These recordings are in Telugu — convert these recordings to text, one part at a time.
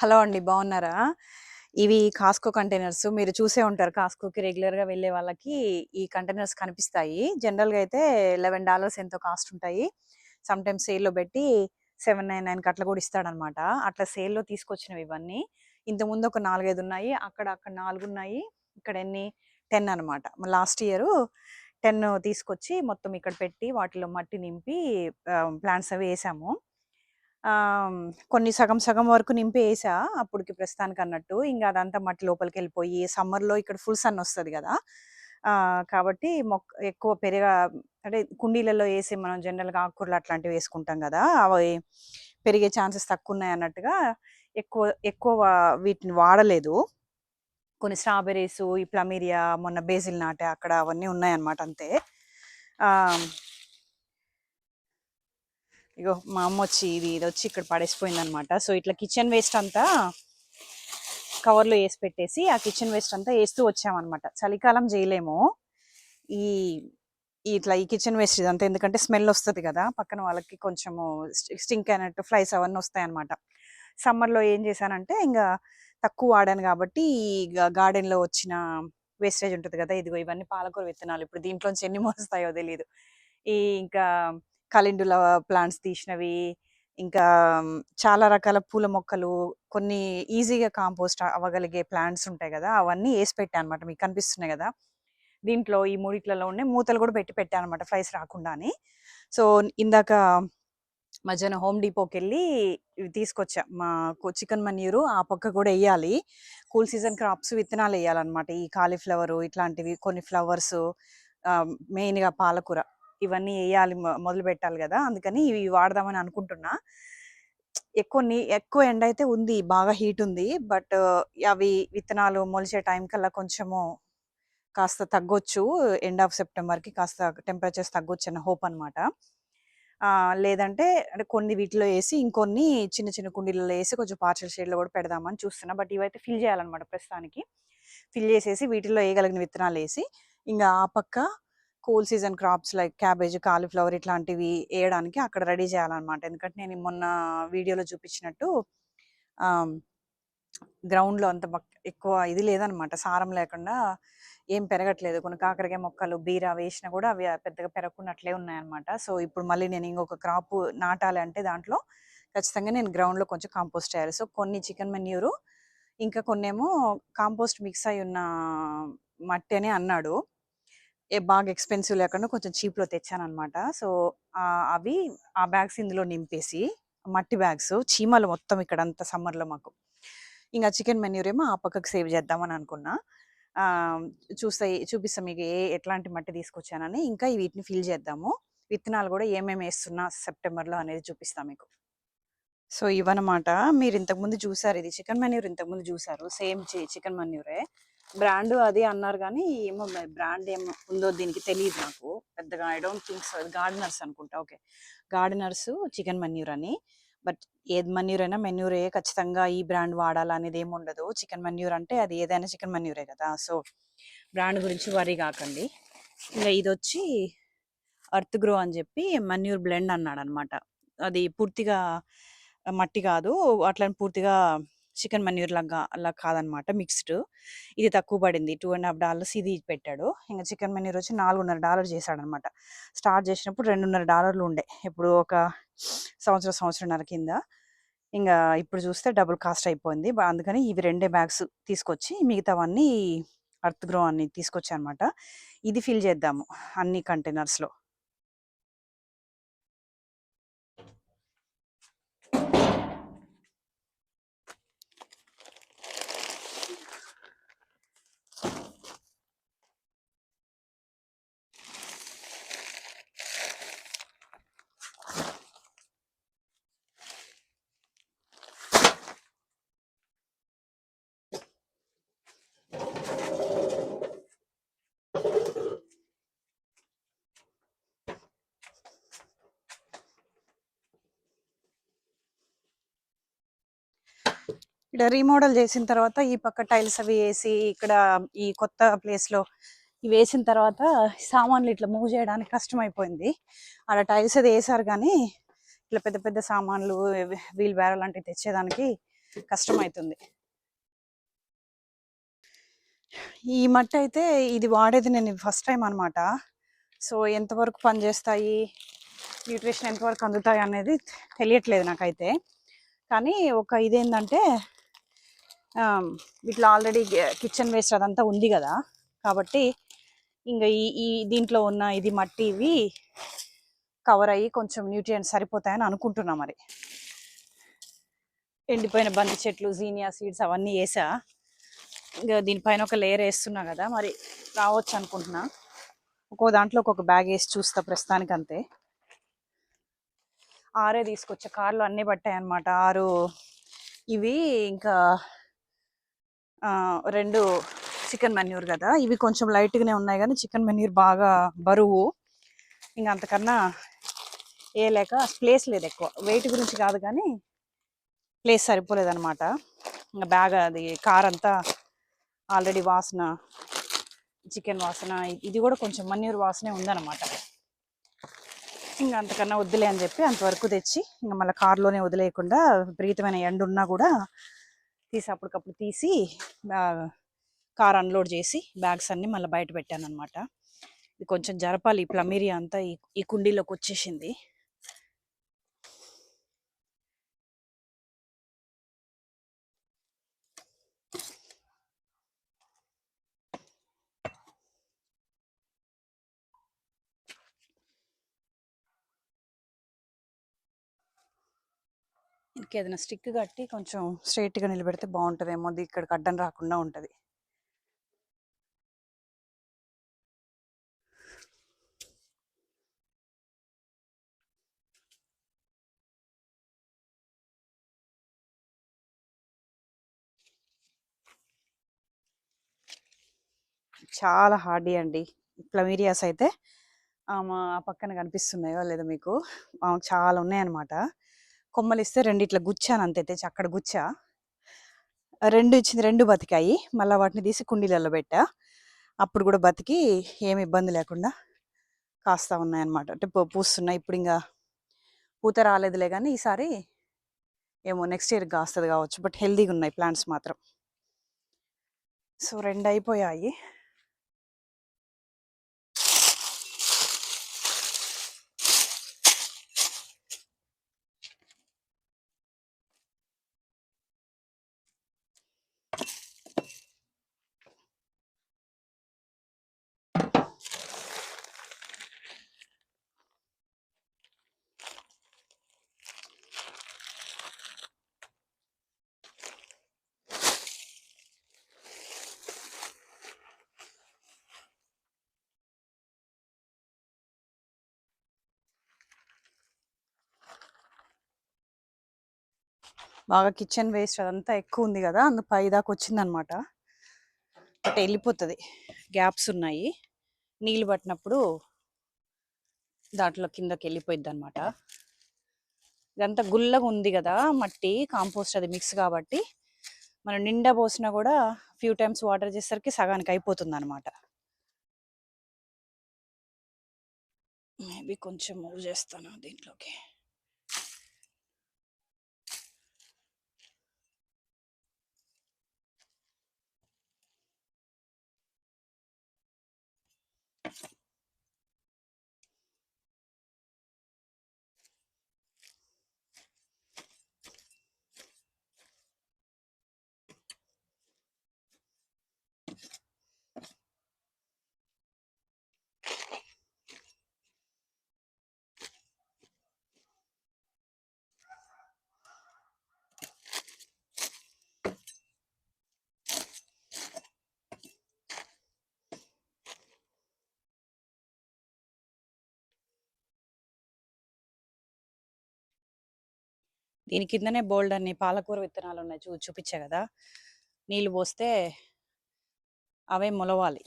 హలో అండి బాగున్నారా? ఇవి కాస్కో కంటైనర్స్. మీరు చూసే ఉంటారు కాస్కోకి రెగ్యులర్‌గా వెళ్ళే వాళ్ళకి ఈ కంటైనర్స్ కనిపిస్తాయి. జనరల్‌గా అయితే $11 ఎంతో కాస్ట్ ఉంటాయి. సమ్‌టైమ్స్ సేల్‌లో పెట్టి 799కి అట్లా కూడా ఇస్తాడనమాట. అట్లా సేల్‌లో తీసుకొచ్చినవి ఇవన్నీ. ఇంతకుముందు ఒక 4, 5 ఉన్నాయి. అక్కడ అక్కడ నాలుగు ఉన్నాయి. ఇక్కడ ఎన్ని 10 అనమాట. లాస్ట్ ఇయరు 10 తీసుకొచ్చి మొత్తం ఇక్కడ పెట్టి వాటిలో మట్టి నింపి ప్లాంట్స్ అవి వేసాము కొన్ని సగం సగం వరకు నింపి అప్పటికి అప్పటికి ప్రస్తుతానికన్నట్టు. ఇంకా అదంతా మట్టి లోపలికి వెళ్ళిపోయి సమ్మర్‌లో ఇక్కడ ఫుల్ సన్ వస్తుంది కదా కాబట్టి మొక్క ఎక్కువ పెరగా అంటే కుండీలలో వేసి మనం జనరల్‌గా ఆకుకూరలు అట్లాంటివి వేసుకుంటాం కదా అవి పెరిగే ఛాన్సెస్ తక్కువ ఉన్నాయి అన్నట్టుగా ఎక్కువ ఎక్కువ వీటిని వాడలేదు. కొన్ని స్ట్రాబెర్రీస్ ఈ ప్లమేరియా, మొన్న బేసిల్ నాటే అక్కడ అవన్నీ ఉన్నాయన్నమాట అంతే. ఇగో మా అమ్మ వచ్చి ఇది ఇది వచ్చి ఇక్కడ పడేసిపోయిందనమాట. సో, ఇట్లా కిచెన్ వేస్ట్ అంతా కవర్‌లో వేసి పెట్టేసి, ఆ కిచెన్ వేస్ట్ అంతా వేస్తూ వచ్చామనమాట. చలికాలం చేయలేము ఈ ఇట్లా ఈ కిచెన్ వేస్ట్ ఇదంతా ఎందుకంటే స్మెల్ వస్తుంది కదా పక్కన వాళ్ళకి కొంచెము స్టింక్ అయినట్టు ఫ్లైస్ అవన్నీ వస్తాయన్నమాట సమ్మర్‌లో ఏం చేశానంటే ఇంకా తక్కువ వాడాను కాబట్టి ఈ గార్డెన్‌లో వచ్చిన వేస్టేజ్ ఉంటుంది కదా ఇదిగో ఇవన్నీ పాలకూర విత్తనాలు. ఇప్పుడు దీంట్లోంచి ఎన్ని మోస్తాయో తెలియదు ఈ ఇంకా కలిండుల ప్లాంట్స్ తీసినవి, ఇంకా చాలా రకాల పూల మొక్కలు, కొన్ని ఈజీగా కాంపోస్ట్ అవ్వగలిగే ప్లాంట్స్ ఉంటాయి కదా అవన్నీ వేసి పెట్టాను అనమాట. మీకు కనిపిస్తున్నాయి కదా దీంట్లో ఈ మూడిట్లలో ఉన్నాయి. మూతలు కూడా పెట్టి పెట్టాను అనమాట ఫ్లైస్ రాకుండా అని. సో, ఇందాక మధ్యాహ్నం హోమ్ డిపోకెళ్ళి ఇవి తీసుకొచ్చా. మాకు చికెన్ మన్యూరు ఆ పక్క కూడా వేయాలి కూల్ సీజన్ క్రాప్స్ విత్తనాలు వేయాలన్నమాట ఈ కాలీఫ్లవరు ఇట్లాంటివి కొన్ని ఫ్లవర్స్ మెయిన్‌గా పాలకూర ఇవన్నీ వేయాలి మొదలు పెట్టాలి కదా అందుకని ఇవి వాడదామని అనుకుంటున్నా. ఎక్కువ నీ ఎక్కువ ఎండ అయితే ఉంది. బాగా హీట్ ఉంది బట్ అవి విత్తనాలు మొలిచే టైం కల్లా కొంచెము కాస్త తగ్గొచ్చు. ఎండ్ ఆఫ్ సెప్టెంబర్‌కి కాస్త టెంపరేచర్స్ తగ్గొచ్చన్న హోప్ అనమాట. లేదంటే అంటే కొన్ని వీటిలో వేసి ఇంకొన్ని చిన్న చిన్న కుండీలలో వేసి కొంచెం పార్షల్ షేడ్‌లో కూడా పెడదామని చూస్తున్నా. బట్ ఇవైతే ఫిల్ చేయాలన్నమాట ప్రస్తుతానికి. ఫిల్ చేసేసి వీటిల్లో వేయగలిగిన విత్తనాలు వేసి ఇంకా ఆ పక్క cool season crops like cabbage, cauliflower ఇట్లాంటివి వేయడానికి అక్కడ రెడీ చేయాలన్నమాట ఎందుకంటే నేను మొన్న వీడియోలో చూపించినట్టు గ్రౌండ్‌లో అంత ఎక్కువ ఇది లేదనమాట. సారం లేకుండా ఏం పెరగట్లేదు. కొన్ని కాకరకాయ మొక్కలు, బీర వేసినా కూడా అవి పెద్దగా పెరగకుండా ఉన్నాయన్నమాట. సో, ఇప్పుడు మళ్ళీ నేను ఇంకొక క్రాపు నాటాలి అంటే దాంట్లో ఖచ్చితంగా నేను గ్రౌండ్‌లో కొంచెం కాంపోస్ట్ చేయాలి. సో, కొన్ని చికెన్ మెన్యూరు ఇంకా కొన్నేమో కాంపోస్ట్ మిక్స్ అయి ఉన్న మట్టి అని అన్నాడు. ఏ బాగా ఎక్స్‌పెన్సివ్ లేకుండా కొంచెం చీప్‌లో తెచ్చానమాట సో, అవి ఆ బ్యాగ్స్ ఇందులో నింపేసి మట్టి బ్యాగ్స్ చీమలు మొత్తం ఇక్కడ అంత సమ్మర్‌లో మాకు. ఇంకా చికెన్ మన్యూరేమో ఆ పక్కకు సేవ్ చేద్దామని అనుకున్నా. చూస్తే చూపిస్తాం మీకు ఏ ఎట్లాంటి మట్టి తీసుకొచ్చానని. ఇంకా వీటిని ఫిల్ చేద్దాము. విత్తనాలు కూడా ఏమేమి వేస్తున్నా సెప్టెంబర్‌లో అనేది చూపిస్తాం మీకు. సో, ఇవన్నమాట. మీరు ఇంతకుముందు చూసారు. ఇది చికెన్ మెన్యూర్ ఇంతకుముందు చూసారు. సేమ్ చికెన్ మెన్యూరే బ్రాండ్ అది అన్నారు కానీ ఏమో బ్రాండ్ ఏమో ఉందో దీనికి తెలియదు నాకు. పెద్దగా I don't think so. Gardeners అనుకుంటా. ఓకే. గార్డెనర్స్ చికెన్ మన్యూర్ అని. బట్ ఏది మన్యూర్ అయినా మెన్యూరే ఖచ్చితంగా ఈ బ్రాండ్ వాడాలనేది ఏమి ఏముండదు. చికెన్ మన్యూర్ అంటే అది ఏదైనా చికెన్ మన్యూరే కదా సో, బ్రాండ్ గురించి వరీ ఇంకా ఇది వచ్చి అర్త్ గ్రో అని చెప్పి మన్యూర్ బ్లెండ్ అన్నాడు అనమాట అది పూర్తిగా మట్టి కాదు అట్లని పూర్తిగా చికెన్ మన్యూర్ లాగా అలా కాదనమాట. మిక్స్‌డ్. ఇది తక్కువ పడింది. $2.5 ఇది పెట్టాడు. ఇంకా చికెన్ మన్యూర్ వచ్చి $4.5 చేశాడనమాట. స్టార్ట్ చేసినప్పుడు $2.5 ఉండే. ఇప్పుడు ఒక సంవత్సరం, సంవత్సరంన్నర కింద. ఇంకా ఇప్పుడు చూస్తే డబుల్ కాస్ట్ అయిపోయింది. అందుకని ఇవి రెండే బ్యాగ్స్ తీసుకొచ్చి మిగతావన్నీ ఎర్త్ గ్రో అన్ని తీసుకొచ్చా అనమాట. ఇది ఫిల్ చేద్దాము అన్ని కంటైనర్స్‌లో. ఇక్కడ రీమోడల్ చేసిన తర్వాత ఈ పక్క టైల్స్ అవి వేసి ఇక్కడ ఈ కొత్త ప్లేస్‌లో ఇవి వేసిన తర్వాత సామాన్లు ఇట్లా మూవ్ చేయడానికి కష్టమైపోయింది. ఆడ టైల్స్ అది వేసారు కానీ ఇట్లా పెద్ద పెద్ద సామాన్లు వీల్ బ్యారో లాంటివి తెచ్చేదానికి కష్టమవుతుంది ఈ మట్టి అయితే ఇది వాడేది నేను ఫస్ట్ టైం అనమాట సో ఎంతవరకు పనిచేస్తాయి న్యూట్రిషన్ ఎంతవరకు అందుతాయి అనేది తెలియట్లేదు నాకైతే. కానీ ఒక ఇదేంటంటే ఇట్లా ఆల్రెడీ కిచెన్ వేస్ట్ అదంతా ఉంది కదా. కాబట్టి ఇంకా ఈ ఈ దీంట్లో ఉన్న ఇది మట్టి ఇవి కవర్ అయ్యి కొంచెం న్యూట్రియంట్స్ సరిపోతాయని అనుకుంటున్నా మరి. ఎండిపోయిన బంతి చెట్లు జీనియా సీడ్స్ అవన్నీ వేసా. ఇంకా దీనిపైన ఒక లేయర్ వేస్తున్నా కదా మరి రావచ్చు అనుకుంటున్నా. ఒక్కో దాంట్లో ఒక్కొక్క బ్యాగ్ వేసి చూస్తా ప్రస్తుతానికి అంతే ఆరే తీసుకొచ్చా కార్లు అన్నీ పట్టాయి అనమాట ఆరు ఇవి ఇంకా రెండు చికెన్ మెన్యూర్ కదా? ఇవి కొంచెం లైట్గానే ఉన్నాయి కానీ చికెన్ మెన్యూర్ బాగా బరువు. ఇంకా అంతకన్నా ఏ లేక ప్లేస్ లేదు ఎక్కువ. వెయిట్ గురించి కాదు కానీ ప్లేస్ సరిపోలేదు అనమాట ఇంకా బ్యాగ్ అది కార్ అంతా ఆల్రెడీ వాసన చికెన్ వాసన ఇది కూడా కొంచెం మన్యూర్ వాసనే ఉందన్నమాట. ఇంకా అంతకన్నా వద్దులే అని చెప్పి అంతవరకు తెచ్చి ఇంకా మళ్ళీ కార్లోనే వదిలేయకుండా విపరీతమైన ఎండ ఉన్నా కూడా తీసి అప్పటికప్పుడు తీసి కార్ అన్లోడ్ చేసి బ్యాగ్స్ అన్నీ మళ్ళీ బయట పెట్టాను అనమాట ఇది కొంచెం జరపాలి ఈ ప్లమీరియా అంతా ఈ ఈ కుండీలోకి వచ్చేసింది. ఇంకేదైనా స్టిక్ కట్టి కొంచెం స్ట్రైట్గా నిలబెడితే బాగుంటుందేమో అది ఇక్కడికి అడ్డం రాకుండా ఉంటుంది. చాలా హార్డీ అండి. ప్లమీరియాస్ అయితే ఆమె ఆ పక్కన కనిపిస్తున్నాయో లేదో మీకు ఆమె చాలా ఉన్నాయన్నమాట. కొమ్మలు ఇస్తే రెండు ఇట్లా గుచ్చాను అంతే తెచ్చి అక్కడ గుచ్చా. రెండు ఇచ్చింది రెండు బతికాయి. మళ్ళీ వాటిని తీసి కుండీలలో పెట్టా. అప్పుడు కూడా బతికి ఏమి ఇబ్బంది లేకుండా కాస్తా ఉన్నాయన్నమాట. అంటే పూస్తున్నాయి. ఇప్పుడు ఇంకా పూత రాలేదులే కానీ ఈసారి ఏమో నెక్స్ట్ ఇయర్ కాస్తుంది కావచ్చు. బట్ హెల్దీగా ఉన్నాయి ప్లాంట్స్ మాత్రం. సో రెండు అయిపోయాయి. బాగా కిచెన్ వేస్ట్ అదంతా ఎక్కువ ఉంది కదా అందు పై దాకా వచ్చిందనమాట. బట్ వెళ్ళిపోతుంది గ్యాప్స్ ఉన్నాయి. నీళ్ళు పట్టినప్పుడు దాంట్లో కిందకి వెళ్ళిపోయింది అనమాట ఇదంతా గుల్లగా ఉంది కదా మట్టి కాంపోస్ట్ అది మిక్స్ కాబట్టి మనం నిండా పోసినా కూడా ఫ్యూ టైమ్స్ వాటర్ చేసేసరికి సగానికి అయిపోతుంది అనమాట మేబీ కొంచెం మూవ్ చేస్తాను దీంట్లోకి. దీని కిందనే బోల్డ్ అన్ని పాలకూర విత్తనాలు ఉన్నాయి చూ చూపించా కదా! నీళ్ళు పోస్తే అవే మొలవాలి.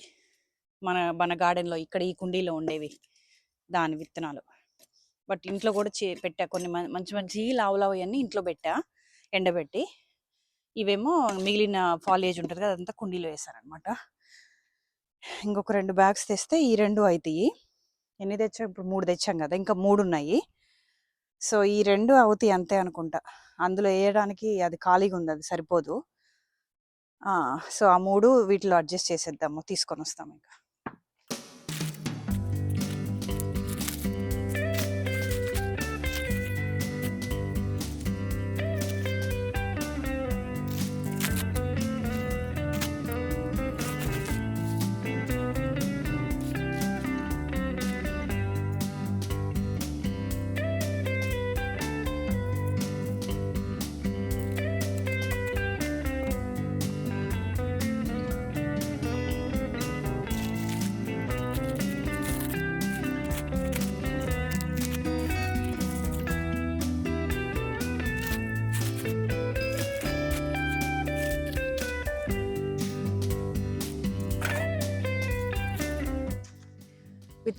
మన మన గార్డెన్లో ఇక్కడ ఈ కుండీలో ఉండేవి దాని విత్తనాలు. బట్ ఇంట్లో కూడా చే పెట్టా. కొన్ని మంచి మంచి లావు లావు అన్నీ ఇంట్లో పెట్టా ఎండబెట్టి. ఇవేమో మిగిలిన ఫాలేజ్ ఉంటుంది కదా అదంతా కుండీలో వేసారనమాట ఇంకొక రెండు బ్యాగ్స్ తెస్తే ఈ రెండు అవుతాయి ఎన్ని తెచ్చాం ఇప్పుడు మూడు తెచ్చాం కదా ఇంకా మూడు ఉన్నాయి సో ఈ రెండు అవుతాయి అంతే అనుకుంటా. అందులో వేయడానికి అది ఖాళీగా ఉంది అది సరిపోదు. ఆ, సో ఆ మూడు వీటిలో అడ్జస్ట్ చేసేద్దాము తీసుకొని వస్తాము ఇంకా.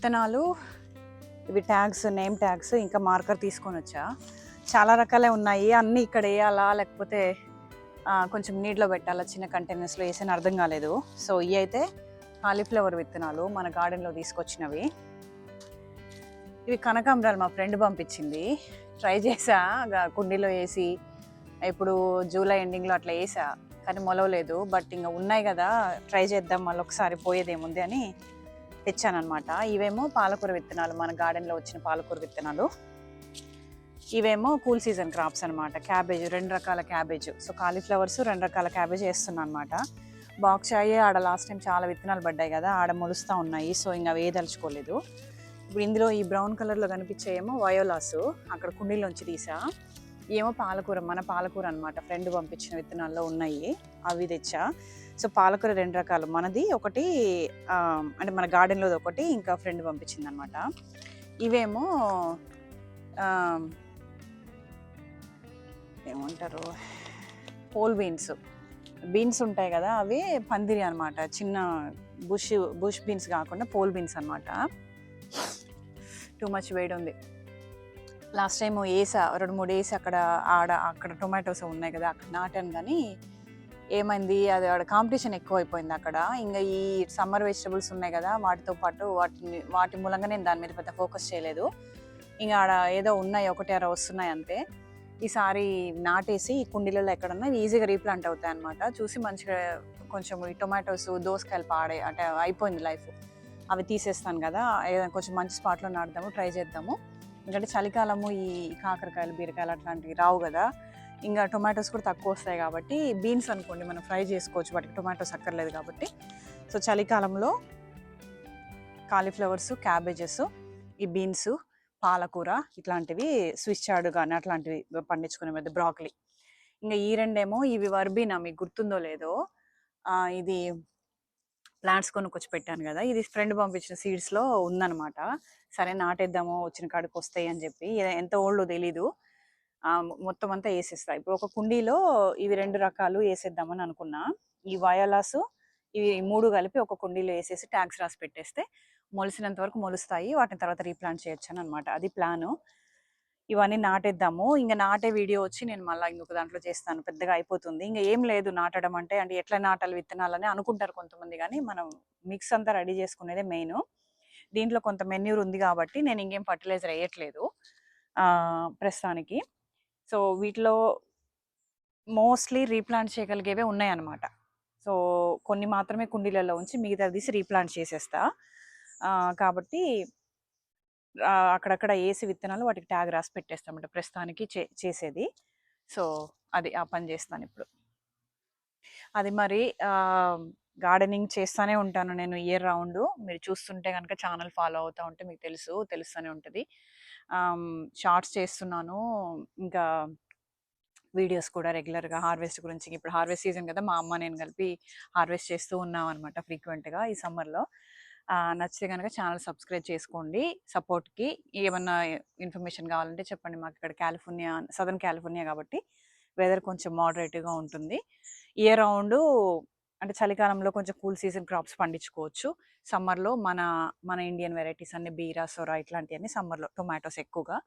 విత్తనాలు ఇవి ట్యాగ్స్ నేమ్ ట్యాగ్స్ ఇంకా మార్కర్ తీసుకొని వచ్చా. చాలా రకాలే ఉన్నాయి. అన్నీ ఇక్కడ వేయాలా లేకపోతే కొంచెం నీటిలో పెట్టాలా చిన్న కంటైనర్స్లో వేసాను అర్థం కాలేదు. సో ఇవి అయితే కాలీఫ్లవర్ విత్తనాలు మన గార్డెన్లో తీసుకొచ్చినవి. ఇవి కనకాంబరాలు మా ఫ్రెండ్ పంపించింది. ట్రై చేసా కుండీలో వేసి ఇప్పుడు జూలై ఎండింగ్లో అట్లా వేసా కానీ మొలవలేదు. బట్ ఇంకా ఉన్నాయి కదా ట్రై చేద్దాం మళ్ళీ ఒకసారి పోయేదేముంది అని తెచ్చానమాట ఇవేమో పాలకూర విత్తనాలు మన గార్డెన్లో వచ్చిన పాలకూర విత్తనాలు. ఇవేమో కూల్ సీజన్ క్రాప్స్ అనమాట క్యాబేజ్ రెండు రకాల క్యాబేజ్. సో కాలీఫ్లవర్స్ రెండు రకాల క్యాబేజ్ వేస్తున్నాను అనమాట బాక్స్ అయ్యి ఆడ లాస్ట్ టైం చాలా విత్తనాలు పడ్డాయి కదా ఆడ మొలుస్తూ ఉన్నాయి. సో ఇంకా అవి వేయదలుచుకోలేదు ఇప్పుడు ఇందులో ఈ బ్రౌన్ కలర్లో కనిపించే ఏమో వయోలాస్. అక్కడ కుండీలోంచి తీసా. ఏమో పాలకూర మన పాలకూర అనమాట ఫ్రెండ్ పంపించిన విత్తనాల్లో ఉన్నాయి. అవి తెచ్చా. సో పాలకూర రెండు రకాలు. మనది ఒకటి అంటే మన గార్డెన్లోది ఒకటి ఇంకా ఫ్రెండ్ పంపించింది అనమాట ఇవేమో ఏమంటారు? Pole beans. బీన్స్ ఉంటాయి కదా అవి పందిరి అనమాట. చిన్న బుష్ బుష్ బీన్స్ కాకుండా పోల్ బీన్స్ అనమాట. టూ మచ్ వేడి ఉంది లాస్ట్ టైం వేసా రెండు మూడు వేసి అక్కడ ఆడ అక్కడ టొమాటోస్ ఉన్నాయి కదా అక్కడ నాటాను కానీ ఏమైంది? అది ఆడ కాంపిటీషన్ ఎక్కువ అయిపోయింది అక్కడ. ఇంకా ఈ సమ్మర్ వెజిటబుల్స్ ఉన్నాయి కదా వాటితో పాటు వాటిని వాటి మూలంగా నేను దాని మీద పెద్ద ఫోకస్ చేయలేదు. ఇంకా ఆడ ఏదో ఉన్నాయి ఒకటి అర వస్తున్నాయి అంతే. ఈసారి నాటేసి ఈ కుండీలలో ఎక్కడన్నా ఈజీగా రీప్లాంట్ అవుతాయి అనమాట చూసి మంచిగా కొంచెం ఈ టొమాటోస్ దోసకాయలు పాడే అంటే అయిపోయింది లైఫ్. అవి తీసేస్తాను కదా ఏదైనా కొంచెం మంచి స్పాట్లో నాటుదాము ట్రై చేద్దాము. ఎందుకంటే చలికాలము ఈ కాకరకాయలు బీరకాయలు అట్లాంటివి రావు కదా. ఇంకా టొమాటోస్ కూడా తక్కువ వస్తాయి కాబట్టి బీన్స్ అనుకోండి మనం ఫ్రై చేసుకోవచ్చు. వాటికి టొమాటోస్ అక్కర్లేదు కాబట్టి. సో చలికాలంలో కాలీఫ్లవర్స్ క్యాబేజెస్ ఈ బీన్స్ పాలకూర ఇట్లాంటివి స్విచ్ చాడు కానీ అట్లాంటివి పండించుకునే మీద బ్రాకలీ ఇంకా ఈ రెండేమో ఇవి వర్బీనా మీకు గుర్తుందో లేదో ఇది ప్లాంట్స్ కొనుక్కొచ్చి పెట్టాను కదా ఇది ఫ్రెండ్ పంపించిన సీడ్స్లో ఉందన్నమాట. సరే నాటేద్దాము వచ్చిన కాడికి వస్తాయి అని చెప్పి. ఎంత ఓల్డ్ తెలీదు. మొత్తం అంతా వేసేస్తా ఇప్పుడు ఒక కుండీలో ఇవి రెండు రకాలు వేసేద్దామని అనుకున్నా. ఈ వయోలాస్ ఇవి మూడు కలిపి ఒక కుండీలో వేసేసి ట్యాక్స్ రాసి పెట్టేస్తే మొలిసినంత వరకు మొలుస్తాయి. వాటిని తర్వాత రీప్లాంట్ చేయొచ్చు అనమాట అది ప్లాను. ఇవన్నీ నాటేద్దాము. ఇంకా నాటే వీడియో వచ్చి నేను మళ్ళీ ఇంకొక దాంట్లో చేస్తాను. పెద్దగా అయిపోతుంది. ఇంకా ఏం లేదు నాటడం అంటే అంటే ఎట్లా నాటాలి విత్తనాలని అనుకుంటారు కొంతమంది కానీ మనం మిక్స్ అంతా రెడీ చేసుకునేదే మెయిన్. దీంట్లో కొంత మెన్యూర్ ఉంది కాబట్టి నేను ఇంకేం ఫర్టిలైజర్ వేయట్లేదు ప్రస్తుతానికి. సో వీటిలో మోస్ట్లీ రీప్లాంట్ చేయగలిగేవే ఉన్నాయన్నమాట. సో కొన్ని మాత్రమే కుండీలలో ఉంచి మిగతా తీసి రీప్లాంట్ చేసేస్తా. కాబట్టి అక్కడక్కడ వేసి విత్తనాలు వాటికి ట్యాగ్ రాసి పెట్టేస్తామంట ప్రస్తుతానికి చే చేసేది. సో అది ఆ పని చేస్తాను ఇప్పుడు. అది మరి గార్డెనింగ్ చేస్తూనే ఉంటాను నేను ఇయర్ రౌండ్. మీరు చూస్తుంటే కనుక ఛానల్ ఫాలో అవుతూ ఉంటే మీకు తెలుసు తెలుస్తూనే ఉంటుంది. షార్ట్స్ చేస్తున్నాను. ఇంకా వీడియోస్ కూడా రెగ్యులర్గా హార్వెస్ట్ గురించి ఇప్పుడు హార్వెస్ట్ సీజన్ కదా! మా అమ్మ నేను కలిపి హార్వెస్ట్ చేస్తూ ఉన్నాం అనమాట ఫ్రీక్వెంట్గా ఈ సమ్మర్లో. నచ్చితే కనుక ఛానల్ సబ్స్క్రైబ్ చేసుకోండి. సపోర్ట్కి ఏమన్నా ఇన్ఫర్మేషన్ కావాలంటే చెప్పండి. మాకు ఇక్కడ కాలిఫోర్నియా సదర్న్ కాలిఫోర్నియా కాబట్టి వెదర్ కొంచెం మోడరేట్గా ఉంటుంది. ఇయర్ రౌండ్ అంటే చలికాలంలో కొంచెం కూల్ సీజన్ క్రాప్స్ పండించుకోవచ్చు. సమ్మర్లో మన మన ఇండియన్ వెరైటీస్ అన్ని బీరా సొరా ఇట్లాంటివన్నీ సమ్మర్లో టొమాటోస్ ఎక్కువగా.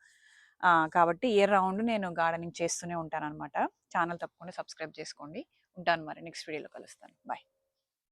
కాబట్టి ఇయర్ రౌండ్ నేను గార్డెనింగ్ చేస్తూనే ఉంటాను అనమాట ఛానల్ తప్పకుండా సబ్స్క్రైబ్ చేసుకోండి. ఉంటాను మరి నెక్స్ట్ వీడియోలో కలుస్తాను. బాయ్.